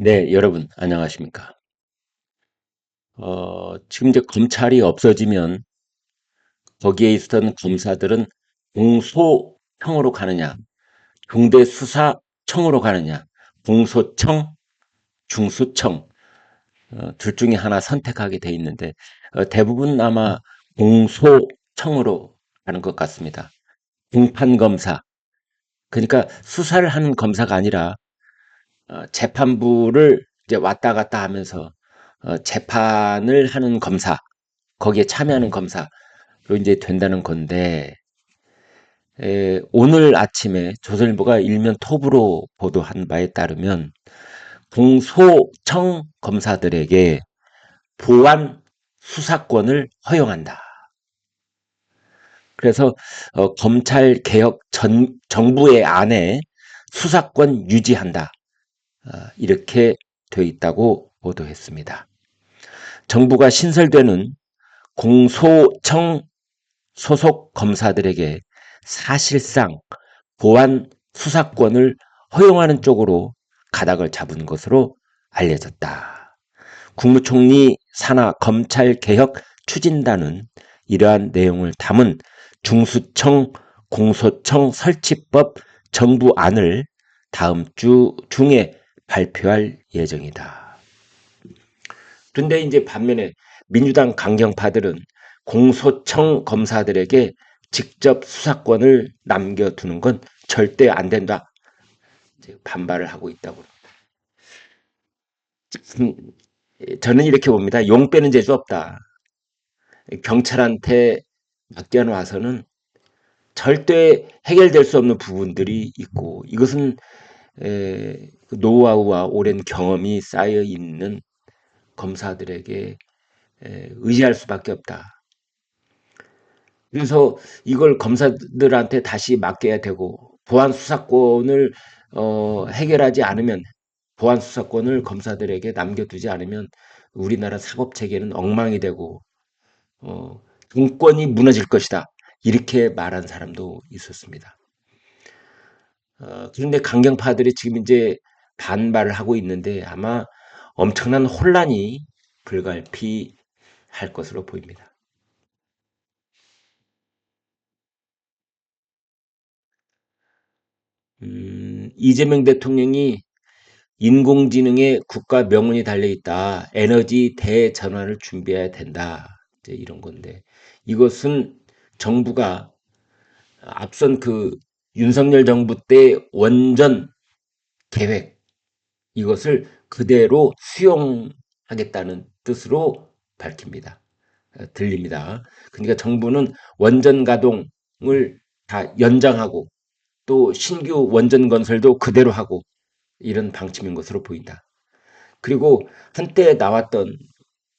네, 여러분, 안녕하십니까. 어, 지금 이제 검찰이 없어지면 거기에 있었던 검사들은 공소청으로 가느냐, 중대 수사청으로 가느냐, 공소청, 중수청, 어, 둘 중에 하나 선택하게 돼 있는데, 어, 대부분 아마 공소청으로 가는 것 같습니다. 공판 검사. 그러니까 수사를 하는 검사가 아니라 어, 재판부를 이제 왔다 갔다 하면서 어, 재판을 하는 검사, 거기에 참여하는 검사로 이제 된다는 건데, 에, 오늘 아침에 조선일보가 일면 톱으로 보도한 바에 따르면 공소청 검사들에게 보안 수사권을 허용한다. 그래서 어, 검찰 개혁 전, 정부의 안에 수사권 유지한다. 아, 이렇게 되어 있다고 보도했습니다. 정부가 신설되는 공소청 소속 검사들에게 사실상 보안 수사권을 허용하는 쪽으로 가닥을 잡은 것으로 알려졌다. 국무총리 산하 검찰 개혁 추진단은 이러한 내용을 담은 중수청 공소청 설치법 정부안을 다음 주 중에 발표할 예정이다. 그런데 이제 반면에 민주당 강경파들은 공소청 검사들에게 직접 수사권을 남겨두는 건 절대 안 된다. 반발을 하고 있다고 합니다. 저는 이렇게 봅니다. 용 빼는 재주 없다. 경찰한테 맡겨놔서는 절대 해결될 수 없는 부분들이 있고 이것은 그 노하우와 오랜 경험이 쌓여 있는 검사들에게 의지할 수밖에 없다. 그래서 이걸 검사들한테 다시 맡겨야 되고 보안 수사권을 어, 해결하지 않으면 보안 수사권을 검사들에게 남겨두지 않으면 우리나라 사법 체계는 엉망이 되고 어, 정권이 무너질 것이다. 이렇게 말한 사람도 있었습니다. 어, 그런데 강경파들이 지금 이제 반발을 하고 있는데 아마 엄청난 혼란이 불가피할 것으로 보입니다. 음, 이재명 대통령이 인공지능에 국가 명운이 달려있다. 에너지 대전환을 준비해야 된다. 이제 이런 건데 이것은 정부가 앞선 그 윤석열 정부 때 원전 계획 이것을 그대로 수용하겠다는 뜻으로 밝힙니다. 어, 들립니다. 그러니까 정부는 원전 가동을 다 연장하고 또 신규 원전 건설도 그대로 하고 이런 방침인 것으로 보인다. 그리고 한때 나왔던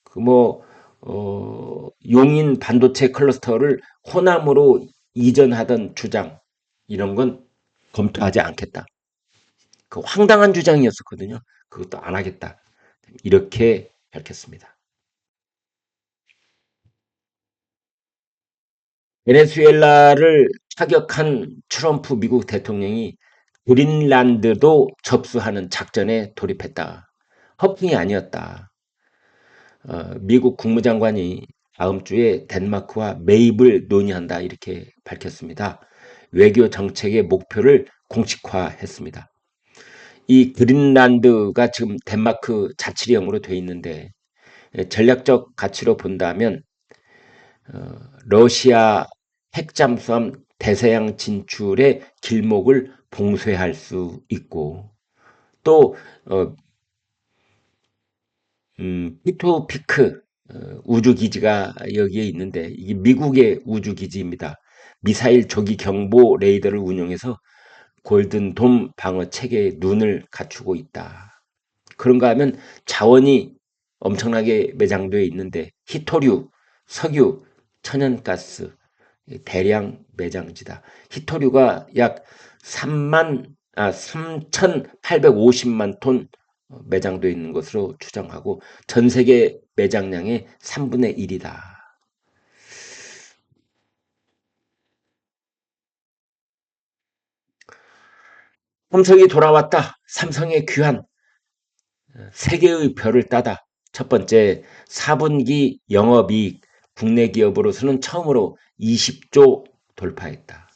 그 뭐 어, 용인 반도체 클러스터를 호남으로 이전하던 주장 이런 건 검토하지 않겠다. 그 황당한 주장이었었거든요. 그것도 안 하겠다. 이렇게 밝혔습니다. 베네수엘라를 타격한 트럼프 미국 대통령이 그린란드도 접수하는 작전에 돌입했다. 허풍이 아니었다. 어, 미국 국무장관이 다음 주에 덴마크와 매입을 논의한다 이렇게 밝혔습니다. 외교 정책의 목표를 공식화했습니다. 이 그린란드가 지금 덴마크 자치령으로 되어 있는데 전략적 가치로 본다면 어, 러시아 핵잠수함 대서양 진출의 길목을 봉쇄할 수 있고 또 어, 음, 피토피크 어, 우주기지가 여기에 있는데 이게 미국의 우주기지입니다. 미사일 조기 경보 레이더를 운용해서 골든돔 방어 체계에 눈을 갖추고 있다. 그런가 하면 자원이 엄청나게 매장되어 있는데 히토류, 석유, 천연가스 대량 매장지다. 히토류가 약 3만 아 3,850만 톤 매장되어 있는 것으로 추정하고 전 세계 매장량의 3분의 1이다. 삼성이 돌아왔다. 삼성의 귀환. 세 개의 별을 따다. 첫 번째, 4분기 영업이익 국내 기업으로서는 처음으로 20조 돌파했다.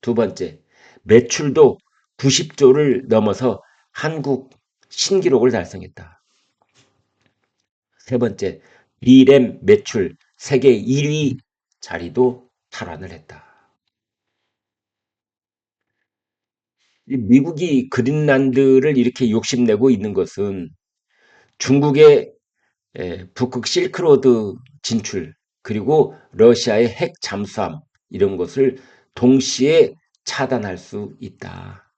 두 번째, 매출도 90조를 넘어서 한국 신기록을 달성했다. 세 번째, B램 매출 세계 1위 자리도 탈환을 했다. 미국이 그린란드를 이렇게 욕심내고 있는 것은 중국의 북극 실크로드 진출 그리고 러시아의 핵 잠수함 이런 것을 동시에 차단할 수 있다.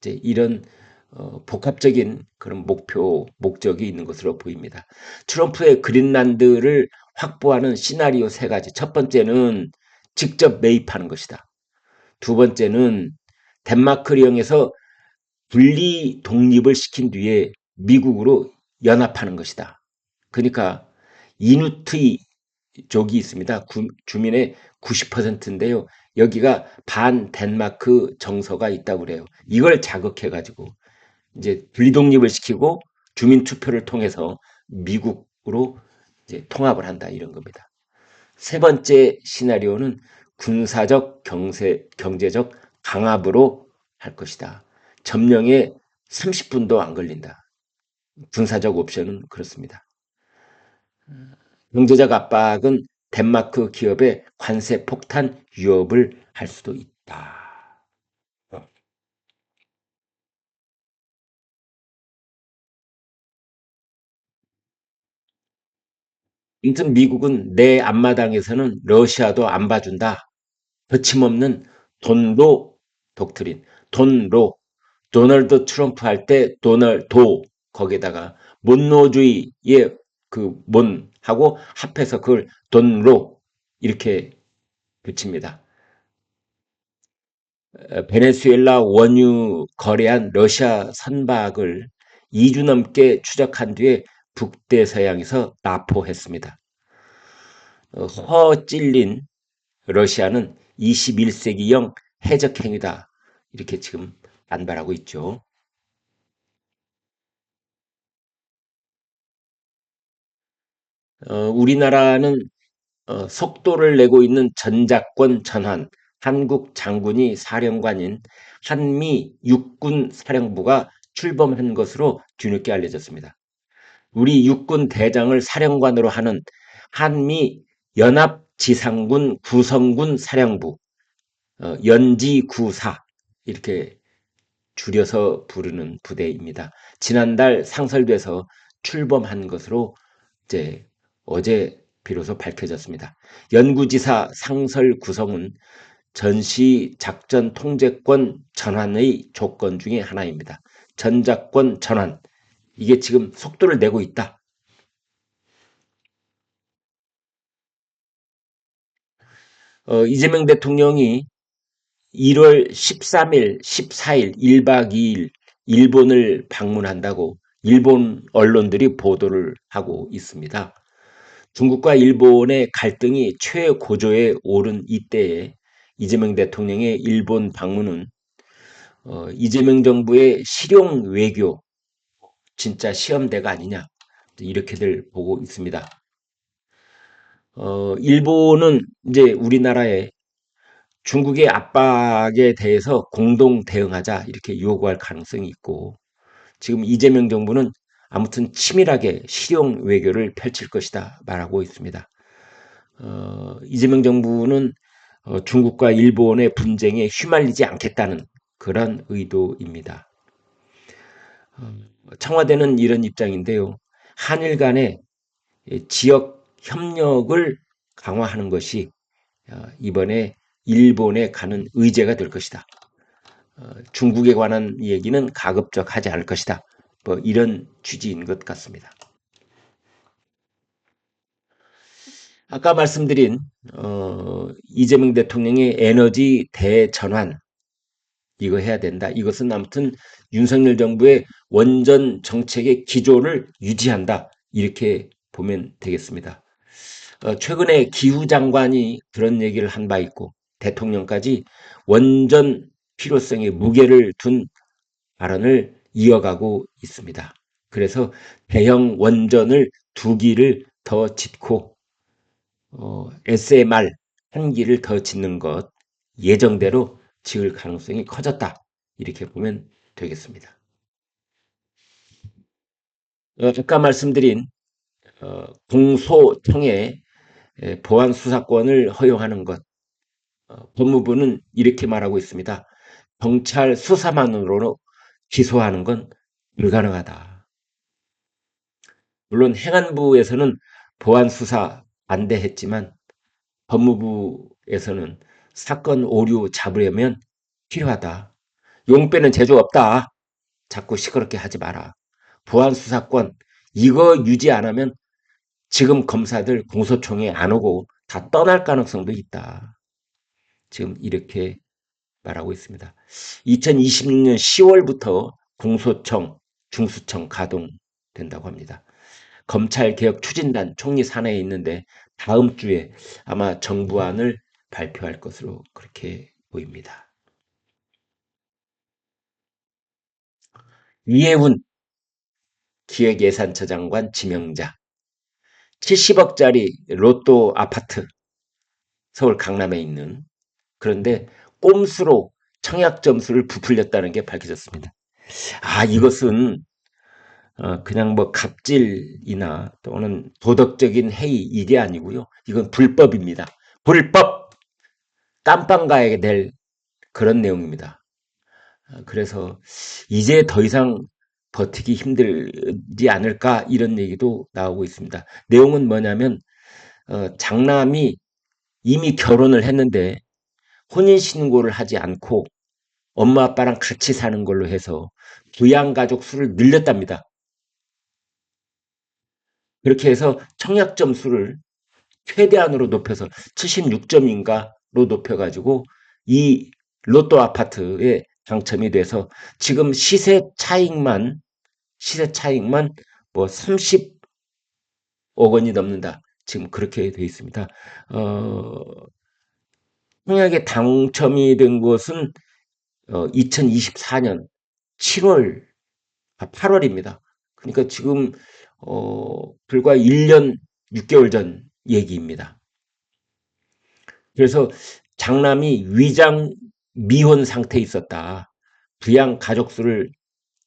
이제 이런 어, 복합적인 그런 목표, 목적이 있는 것으로 보입니다. 트럼프의 그린란드를 확보하는 시나리오 세 가지. 첫 번째는 직접 매입하는 것이다. 두 번째는 덴마크를 이용해서 분리 독립을 시킨 뒤에 미국으로 연합하는 것이다. 그러니까 이누트이 족이 있습니다. 구, 주민의 90%인데요. 여기가 반 덴마크 정서가 있다고 그래요. 이걸 자극해 가지고 이제 분리 독립을 시키고 주민 투표를 통해서 미국으로 이제 통합을 한다 이런 겁니다. 세 번째 시나리오는 군사적 경세, 경제적 강압으로 할 것이다. 점령에 30분도 안 걸린다. 군사적 옵션은 그렇습니다. 경제적 압박은 덴마크 기업의 관세 폭탄 위협을 할 수도 있다. 아무튼 미국은 내 앞마당에서는 러시아도 안 봐준다. 거침없는 돈로 독트린, 돈로. 도널드 트럼프 할 때 도널 도 거기다가 mon노주의의 그 몬 하고 합해서 그걸 돈로 이렇게 붙입니다. 베네수엘라 원유 거래한 러시아 선박을 2주 넘게 추적한 뒤에 북대서양에서 납포했습니다. 어, 허 찔린 러시아는 21세기형 해적 행위다. 이렇게 지금 반발하고 있죠. 어, 우리나라는 어, 속도를 내고 있는 전작권 전환, 한국 장군이 사령관인 한미 육군 사령부가 출범한 것으로 뒤늦게 알려졌습니다. 우리 육군 대장을 사령관으로 하는 한미 연합지상군 구성군 사령부 어, 연지구사 이렇게 줄여서 부르는 부대입니다. 지난달 상설돼서 출범한 것으로 이제 어제 비로소 밝혀졌습니다. 연구지사 상설 구성은 전시 작전 통제권 전환의 조건 중의 하나입니다. 전작권 전환. 이게 지금 속도를 내고 있다. 어, 이재명 대통령이 1월 13일, 14일, 1박 2일 일본을 방문한다고 일본 언론들이 보도를 하고 있습니다. 중국과 일본의 갈등이 최고조에 오른 이때에 이재명 대통령의 일본 방문은 어, 이재명 정부의 실용 외교 진짜 시험대가 아니냐 이렇게들 보고 있습니다. 어, 일본은 이제 우리나라에 중국의 압박에 대해서 공동 대응하자 이렇게 요구할 가능성이 있고 지금 이재명 정부는 아무튼 치밀하게 실용 외교를 펼칠 것이다 말하고 있습니다. 어, 이재명 정부는 어, 중국과 일본의 분쟁에 휘말리지 않겠다는 그런 의도입니다. 어, 청와대는 이런 입장인데요. 한일 간의 지역 협력을 강화하는 것이 어, 이번에 일본에 가는 의제가 될 것이다. 어, 중국에 관한 얘기는 가급적 하지 않을 것이다. 뭐 이런 취지인 것 같습니다. 아까 말씀드린 어, 이재명 대통령의 에너지 대전환 이거 해야 된다. 이것은 아무튼 윤석열 정부의 원전 정책의 기조를 유지한다. 이렇게 보면 되겠습니다. 어, 최근에 기후 장관이 그런 얘기를 한 바 있고 대통령까지 원전 필요성에 무게를 둔 발언을 이어가고 있습니다. 그래서 대형 원전을 두 기를 더 짓고 어, SMR 한 기를 더 짓는 것 예정대로 지을 가능성이 커졌다. 이렇게 보면 되겠습니다. 어, 아까 말씀드린 어, 공소청에 보안 수사권을 허용하는 것 어, 법무부는 이렇게 말하고 있습니다. 경찰 수사만으로 기소하는 건 불가능하다. 물론 행안부에서는 보안 수사 반대했지만 법무부에서는 사건 오류 잡으려면 필요하다. 용빼는 재주 없다. 자꾸 시끄럽게 하지 마라. 보안 수사권 이거 유지 안 하면 지금 검사들 공소청에 안 오고 다 떠날 가능성도 있다. 지금 이렇게 말하고 있습니다. 2026년 10월부터 공소청, 중수청 가동된다고 합니다. 검찰개혁 추진단 총리 산하에 있는데 다음 주에 아마 정부안을 발표할 것으로 그렇게 보입니다. 이해훈 기획예산처 장관 지명자 70억짜리 로또 아파트 서울 강남에 있는 그런데 꼼수로 청약 점수를 부풀렸다는 게 밝혀졌습니다. 아 이것은 어, 그냥 뭐 갑질이나 또는 도덕적인 해이 이게 아니고요. 이건 불법입니다. 불법 깜빵 가야 될 그런 내용입니다. 어, 그래서 이제 더 이상 버티기 힘들지 않을까 이런 얘기도 나오고 있습니다. 내용은 뭐냐면 어, 장남이 이미 결혼을 했는데 혼인신고를 하지 않고 엄마 아빠랑 같이 사는 걸로 해서 부양가족 수를 늘렸답니다. 그렇게 해서 청약 점수를 최대한으로 높여서 76점인가로 높여가지고 이 로또 아파트에 당첨이 돼서 지금 시세 차익만 시세 차익만 뭐 30억 원이 넘는다. 지금 그렇게 되어 있습니다. 어, 청약에 당첨이 된 것은 어, 2024년 7월, 아, 8월입니다. 그러니까 지금 어, 불과 1년 6개월 전 얘기입니다. 그래서 장남이 위장 미혼 상태에 있었다. 부양 가족 수를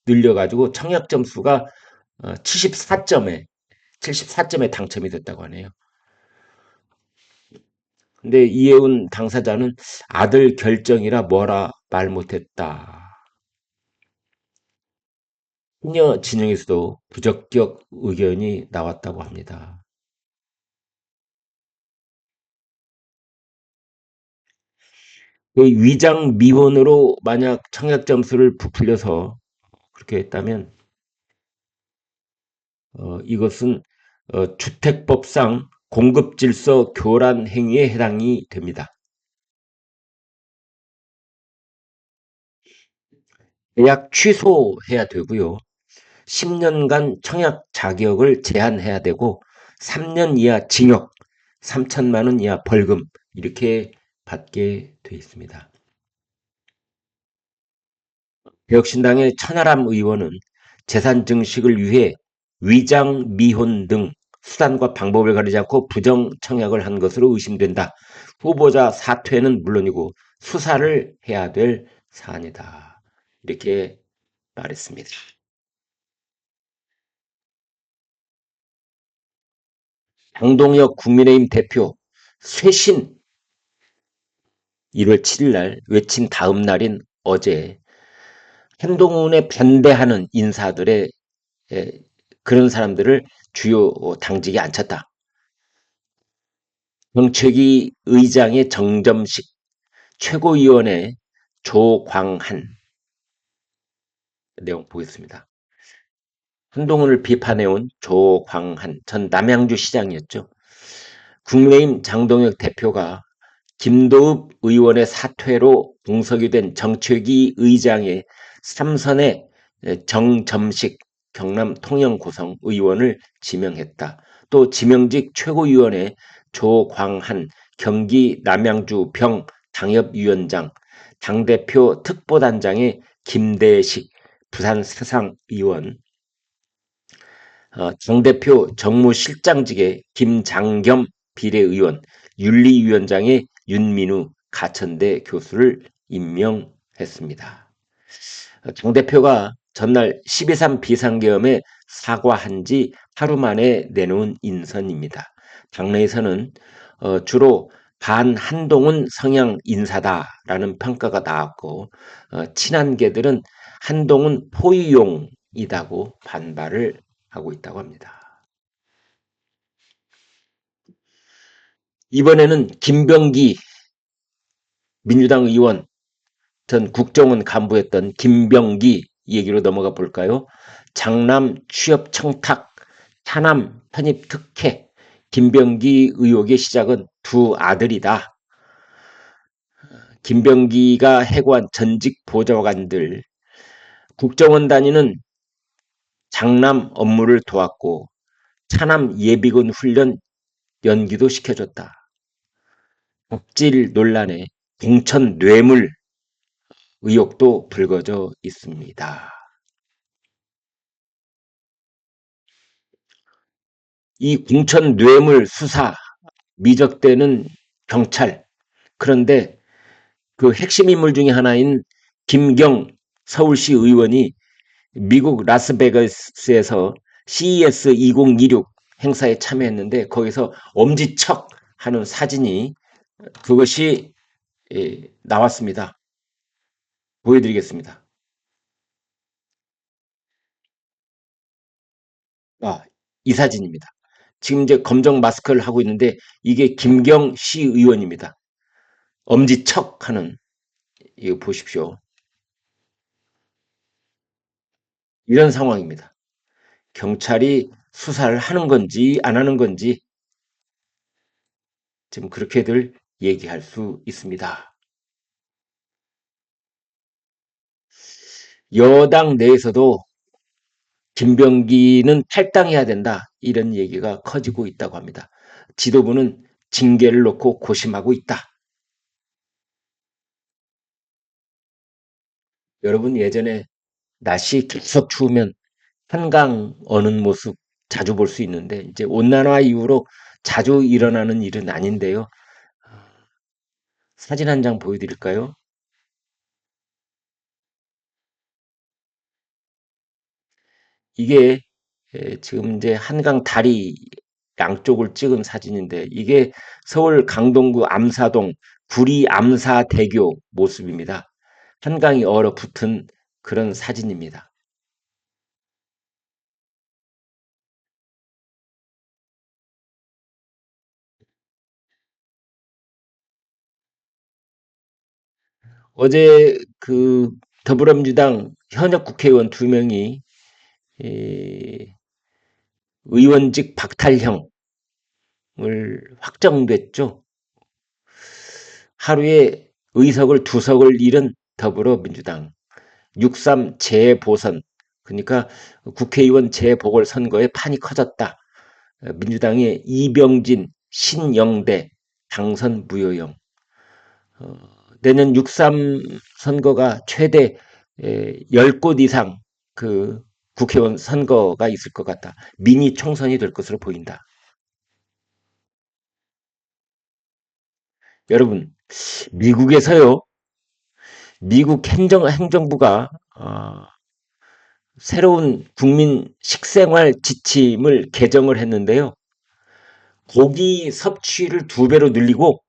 늘려가지고 청약 점수가 74점에 어, 74점에 당첨이 됐다고 하네요. 근데 이혜훈 당사자는 아들 결정이라 뭐라 말 못했다. 후녀 진영에서도 부적격 의견이 나왔다고 합니다. 그 위장 미혼으로 만약 청약 점수를 부풀려서 그렇게 했다면 어, 이것은 어, 주택법상 공급 질서 교란 행위에 해당이 됩니다. 계약 취소해야 되고요. 10년간 청약 자격을 제한해야 되고 3년 이하 징역, 3천만 원 이하 벌금 이렇게 받게 돼 있습니다. 개혁신당의 천하람 의원은 재산 증식을 위해 위장 미혼 등 수단과 방법을 가리지 않고 부정 청약을 한 것으로 의심된다. 후보자 사퇴는 물론이고 수사를 해야 될 사안이다. 이렇게 말했습니다. 장동혁 국민의힘 대표 쇄신 1월 7일 날 외친 다음 날인 어제 한동훈에 반대하는 인사들의 그런 사람들을 주요 당직에 앉혔다. 정책위 의장의 정점식, 최고위원회 조광한 내용 보겠습니다. 한동훈을 비판해온 조광한 전 남양주 시장이었죠. 국민의힘 장동혁 대표가 김도읍 의원의 사퇴로 공석이 된 정책위 의장의 삼선의 정점식 경남 통영고성 의원을 지명했다. 또 지명직 최고위원회 조광한 경기 남양주 병 당협위원장 당대표 특보단장의 김대식 부산 서상의원 어, 당대표 정무실장직에 김장겸 비례의원, 윤리위원장에 윤민우 가천대 교수를 임명했습니다. 어, 정 대표가 전날 12.3 비상계엄에 사과한 지 하루 만에 내놓은 인선입니다. 당내에서는 어, 주로 반 한동훈 성향 인사다라는 평가가 나왔고 어, 친한계들은 한동훈 포위용이다고 반발을 하고 있다고 합니다. 이번에는 김병기 민주당 의원 전 국정원 간부였던 김병기 얘기로 넘어가 볼까요? 장남 취업 청탁, 차남 편입 특혜, 김병기 의혹의 시작은 두 아들이다. 김병기가 해고한 전직 보좌관들, 국정원 단위는 장남 업무를 도왔고 차남 예비군 훈련 연기도 시켜줬다. 복질 논란에 공천 뇌물 의혹도 불거져 있습니다. 이 공천 뇌물 수사 미적되는 경찰 그런데 그 핵심 인물 중에 하나인 김경 서울시 의원이 미국 라스베가스에서 CES 2026 행사에 참여했는데 거기서 엄지척 하는 사진이 그것이 예, 나왔습니다. 보여드리겠습니다. 아, 이 사진입니다. 지금 이제 검정 마스크를 하고 있는데 이게 김경 시 의원입니다. 엄지척 하는 이거 보십시오. 이런 상황입니다. 경찰이 수사를 하는 건지 안 하는 건지 지금 그렇게들 얘기할 수 있습니다. 여당 내에서도 김병기는 탈당해야 된다 이런 얘기가 커지고 있다고 합니다. 지도부는 징계를 놓고 고심하고 있다. 여러분 예전에 날씨 계속 추우면 한강 어는 모습 자주 볼 수 있는데 이제 온난화 이후로 자주 일어나는 일은 아닌데요. 사진 한 장 보여드릴까요? 이게 지금 이제 한강 다리 양쪽을 찍은 사진인데 이게 서울 강동구 암사동 구리 암사대교 모습입니다. 한강이 얼어붙은 그런 사진입니다. 어제 그 더불어민주당 현역 국회의원 두 명이 의원직 박탈형을 확정됐죠. 하루에 의석을 두 석을 잃은 더불어민주당 6.3 재보선 그러니까 국회의원 재보궐선거에 판이 커졌다. 민주당의 이병진, 신영대 당선 무효형 어, 내년 6.3 선거가 최대 10곳 이상 그 국회의원 선거가 있을 것 같다. 미니 총선이 될 것으로 보인다. 여러분, 미국에서요, 미국 행정, 행정부가, 어, 새로운 국민 식생활 지침을 개정을 했는데요. 고기 섭취를 두 배로 늘리고,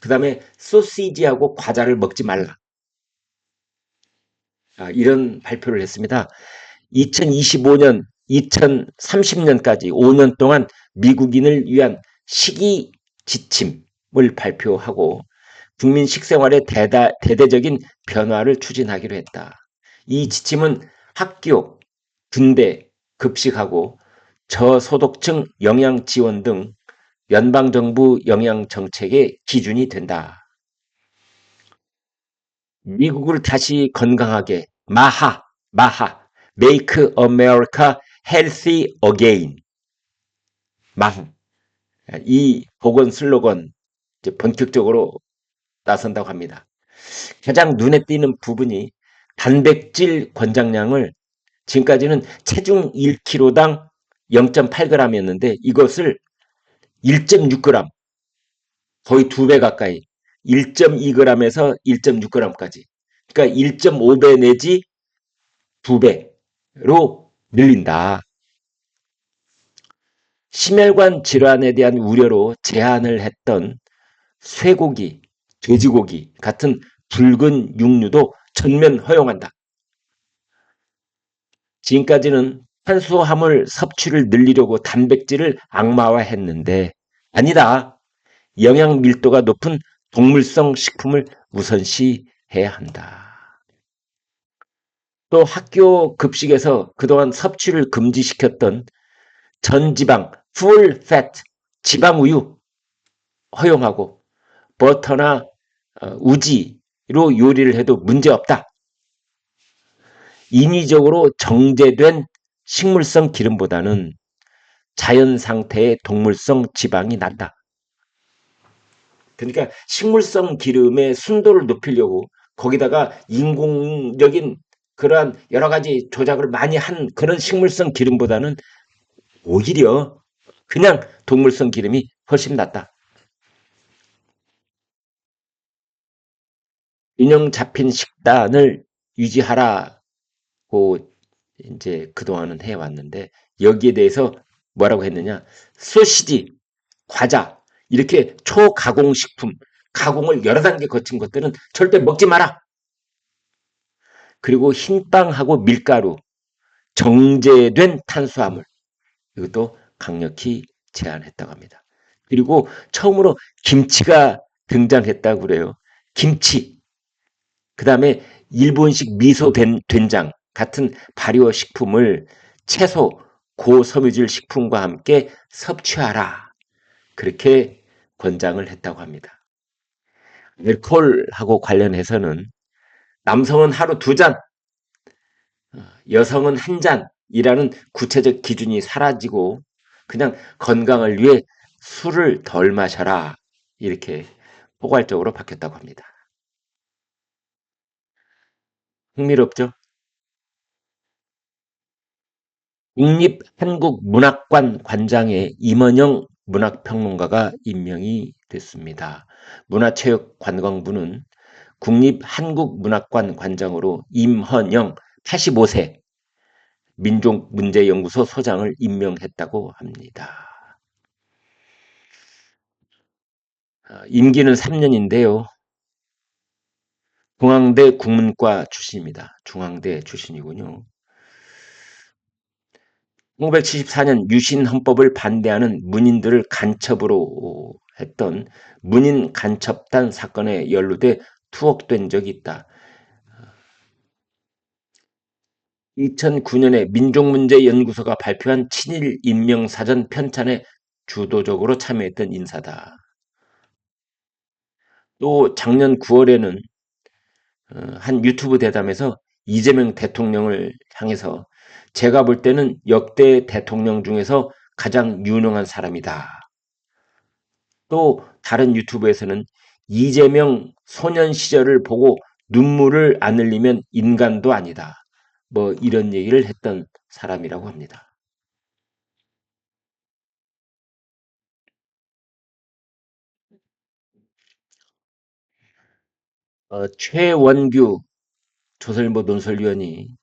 그 다음에 소시지하고 과자를 먹지 말라. 아, 이런 발표를 했습니다. 2025년, 2030년까지 5년 동안 미국인을 위한 식이 지침을 발표하고 국민 식생활의 대다, 대대적인 변화를 추진하기로 했다. 이 지침은 학교, 군대, 급식하고 저소득층 영양 지원 등 연방정부 영양 정책의 기준이 된다. 미국을 다시 건강하게 마하, 마하, Make America Healthy Again. 마하. 이 보건 슬로건 본격적으로 나선다고 합니다. 가장 눈에 띄는 부분이 단백질 권장량을 지금까지는 체중 1kg당 0.8g이었는데 이것을 1.6g 거의 두 배 가까이 1.2g에서 1.6g까지 그러니까 1.5배 내지 두배 로 늘린다. 심혈관 질환에 대한 우려로 제한을 했던 쇠고기, 돼지고기 같은 붉은 육류도 전면 허용한다. 지금까지는 탄수화물 섭취를 늘리려고 단백질을 악마화했는데 아니다. 영양 밀도가 높은 동물성 식품을 우선시해야 한다. 또 학교 급식에서 그동안 섭취를 금지시켰던 전지방, full fat, 지방우유 허용하고 버터나 어, 우지로 요리를 해도 문제없다. 인위적으로 정제된 식물성 기름보다는 자연 상태의 동물성 지방이 낫다. 그러니까 식물성 기름의 순도를 높이려고 거기다가 인공적인 그러한 여러 가지 조작을 많이 한 그런 식물성 기름보다는 오히려 그냥 동물성 기름이 훨씬 낫다. 균형 잡힌 식단을 유지하라고 이제 그동안은 해왔는데 여기에 대해서 뭐라고 했느냐 소시지, 과자 이렇게 초가공 식품 가공을 여러 단계 거친 것들은 절대 먹지 마라. 그리고 흰빵하고 밀가루, 정제된 탄수화물 이것도 강력히 제한했다고 합니다. 그리고 처음으로 김치가 등장했다고 그래요. 김치. 그 다음에 일본식 미소 된, 된장 같은 발효 식품을 채소, 고섬유질 식품과 함께 섭취하라. 그렇게 권장을 했다고 합니다. 알코올하고 관련해서는 남성은 하루 두 잔, 어, 여성은 한 잔이라는 구체적 기준이 사라지고 그냥 건강을 위해 술을 덜 마셔라. 이렇게 포괄적으로 바뀌었다고 합니다. 흥미롭죠? 국립한국문학관 관장에 임원영 문학평론가가 임명이 됐습니다. 문화체육관광부는 국립한국문학관 관장으로 임헌영 85세 민족문제연구소 소장을 임명했다고 합니다. 아, 임기는 3년인데요. 중앙대 국문과 출신입니다. 중앙대 출신이군요. 1974년 유신 헌법을 반대하는 문인들을 간첩으로 했던 문인 간첩단 사건에 연루돼 투옥된 적이 있다. 2009년에 민족문제연구소가 발표한 친일 임명사전 편찬에 주도적으로 참여했던 인사다. 또 작년 9월에는 어, 한 유튜브 대담에서 이재명 대통령을 향해서 제가 볼 때는 역대 대통령 중에서 가장 유능한 사람이다. 또 다른 유튜브에서는 이재명 소년 시절을 보고 눈물을 안 흘리면 인간도 아니다. 뭐 이런 얘기를 했던 사람이라고 합니다. 어, 최원규 조선일보 논설위원이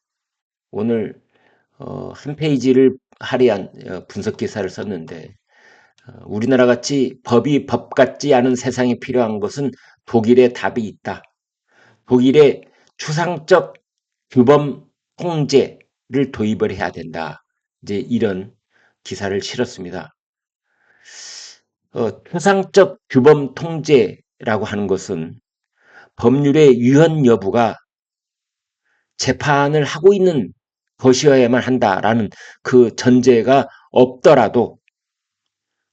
오늘 어, 한 페이지를 할애한 어, 분석 기사를 썼는데 어, 우리나라 같이 법이 법 같지 않은 세상이 필요한 것은 독일의 답이 있다. 독일의 추상적 규범 통제를 도입을 해야 된다. 이제 이런 기사를 실었습니다. 어, 추상적 규범 통제라고 하는 것은 법률의 유연 여부가 재판을 하고 있는 것이어야만 한다라는 그 전제가 없더라도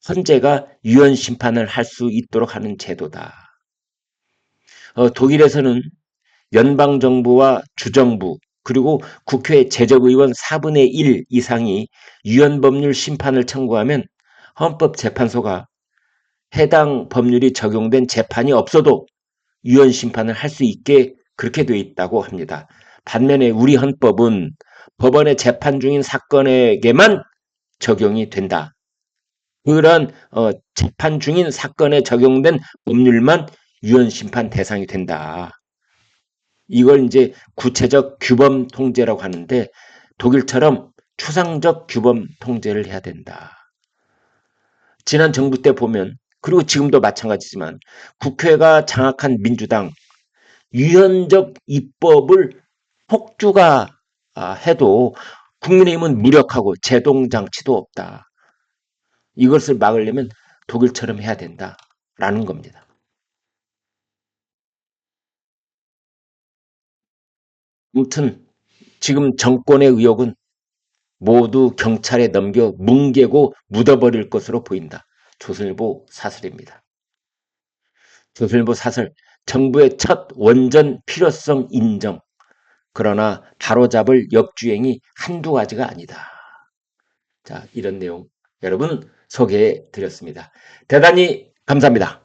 헌재가 유연 심판을 할 수 있도록 하는 제도다. 어, 독일에서는 연방정부와 주정부 그리고 국회 제적의원 4분의 1 이상이 유연법률 심판을 청구하면 헌법재판소가 해당 법률이 적용된 재판이 없어도 유연 심판을 할 수 있게 그렇게 되어 있다고 합니다. 반면에 우리 헌법은 법원에 재판 중인 사건에게만 적용이 된다. 그런 어, 재판 중인 사건에 적용된 법률만 유언 심판 대상이 된다. 이걸 이제 구체적 규범 통제라고 하는데 독일처럼 추상적 규범 통제를 해야 된다. 지난 정부 때 보면 그리고 지금도 마찬가지지만 국회가 장악한 민주당 유연적 입법을 폭주가 아, 해도 국민의힘은 무력하고 제동장치도 없다. 이것을 막으려면 독일처럼 해야 된다라는 겁니다. 아무튼 지금 정권의 의혹은 모두 경찰에 넘겨 뭉개고 묻어버릴 것으로 보인다. 조선일보 사설입니다. 조선일보 사설 정부의 첫 원전 필요성 인정. 그러나 바로잡을 역주행이 한두 가지가 아니다. 자, 이런 내용 여러분 소개해 드렸습니다. 대단히 감사합니다.